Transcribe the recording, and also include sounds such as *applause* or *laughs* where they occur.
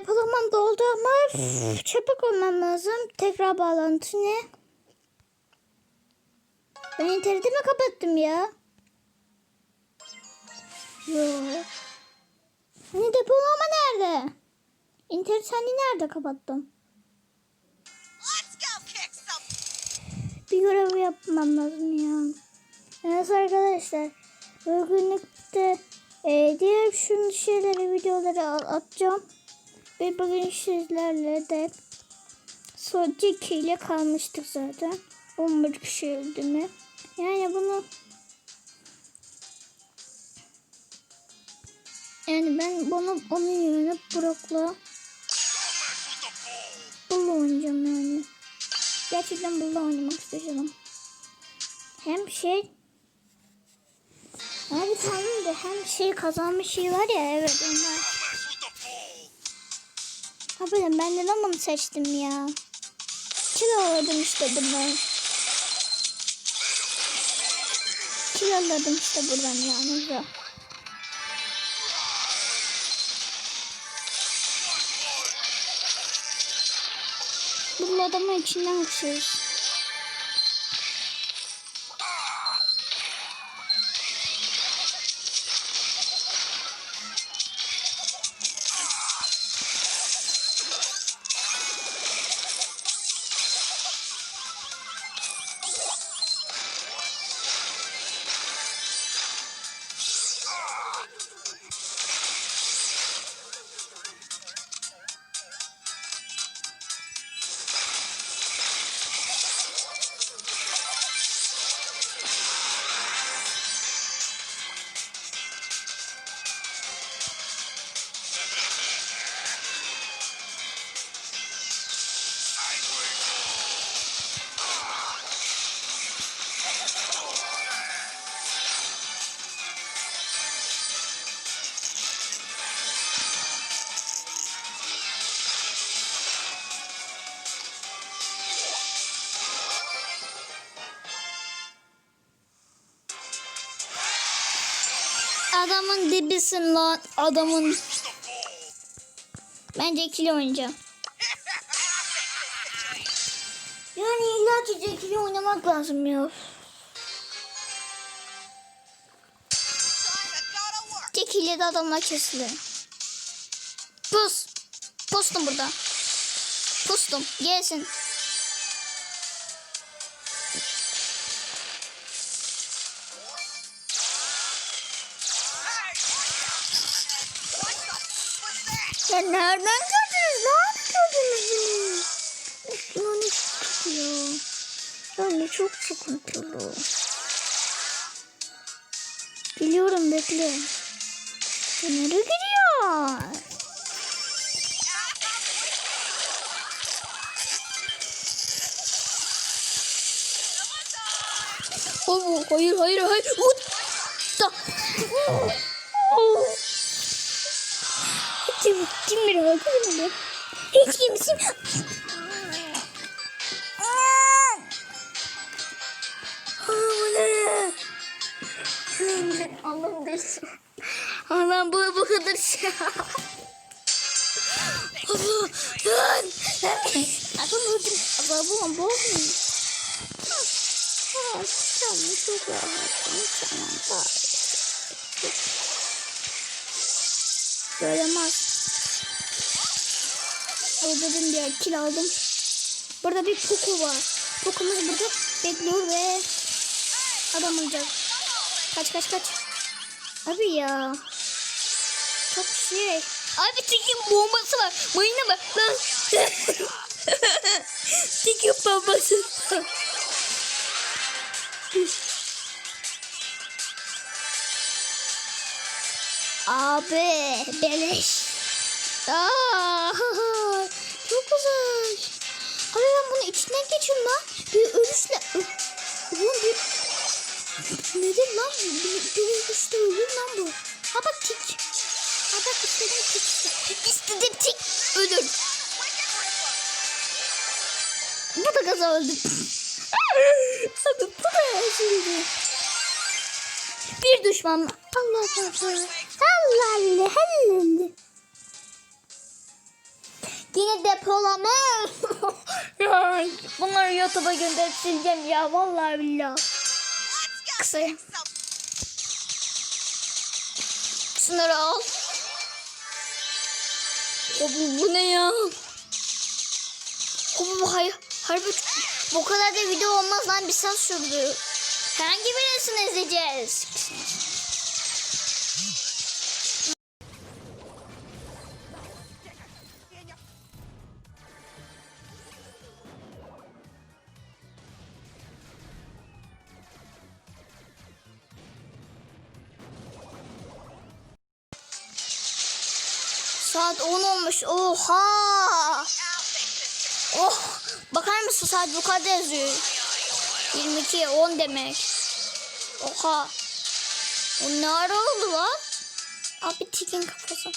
Depolamam doldu ama çabuk olmam lazım. Tekrar bağlantı ne? Ben interneti mi kapattım ya? Yok. Hani depolama nerede? İnternet hani nerede kapattım? Bir görev yapmam lazım ya. Evet arkadaşlar. Bugünlükte e, diğer şunu şeyleri videoları atacağım. Ve bugün sizlerle de Sodic ile kalmıştık zaten. 11 kişi öldü mü? Yani bunu yani ben bunu onun yerine Brock'la Bull'la oynayacağım yani. Gerçekten Bull'la oynamak istiyorum. Hem şey Abi tamam da hem şey kazanmış şey var ya evet onlar. Abi ben neden bunu seçtim ya? Kilo alırdım işte buradan. Kilo alırdım işte buradan da. Bunun adamın içinden kışıyoruz. Adamın dibisin lan. Adamın. Bence ikili oynayacağım. Yani illa ki ikili oynamak lazım ya. Tekili de adamlar kesiliyor. Pus. Pustum burada. Pustum. Gelsin. Ya nereden gördünüz? Beni? Yani çok sıkıyor. Yani çok sıkıntılı. Biliyorum bekle. Nereye gidiyor? Oh, hayır hayır hayır. Ut. Kim, bakıyor mu? Hiç kimsin. Allah'ım desin. Allah'ım bu bu kadar şey. Lan. Adam öldüm. Mu? Ah, Tamam çok rahatım. Tamam bari. Söylemez. Öldürdüm diye kill aldım. Burada bir Poco var. Poco'muz burada bekliyor ve adam olacak. Kaç kaç kaç. Abi ya. Çok şey. Abi Tekin bombası var. Mayına bak lan. *laughs* Tekin bombası. Abi beleş. Aa. Abi ben bunu içinden geçiyorum lan. Bir ölüşle. Ulan bir... Nedir lan? Bir, bir ölüşle ölür lan bu. Ha bak tik. Ha bak istedim tik. İstedim tik. Ölür. Bu da gaza öldü. *laughs* Abi bu da şimdi. Bir düşman. Allah Allah. Allah Allah. Allah. Yine depolama. *laughs* ya, bunları YouTube'a gönderip sileceğim ya. Vallahi go Kısa. Şunları al. Bu, bu ne ya? O bu hayır. Harbi bu kadar da video olmaz lan bir saat sürdü. Hangi birisini izleyeceğiz? Saat 10 olmuş. Oha! Oh! Bakar mısın saat yukarıda yazıyor. 22 10 demek. Oha. O ne ara oldu lan? Abi tikin kafası.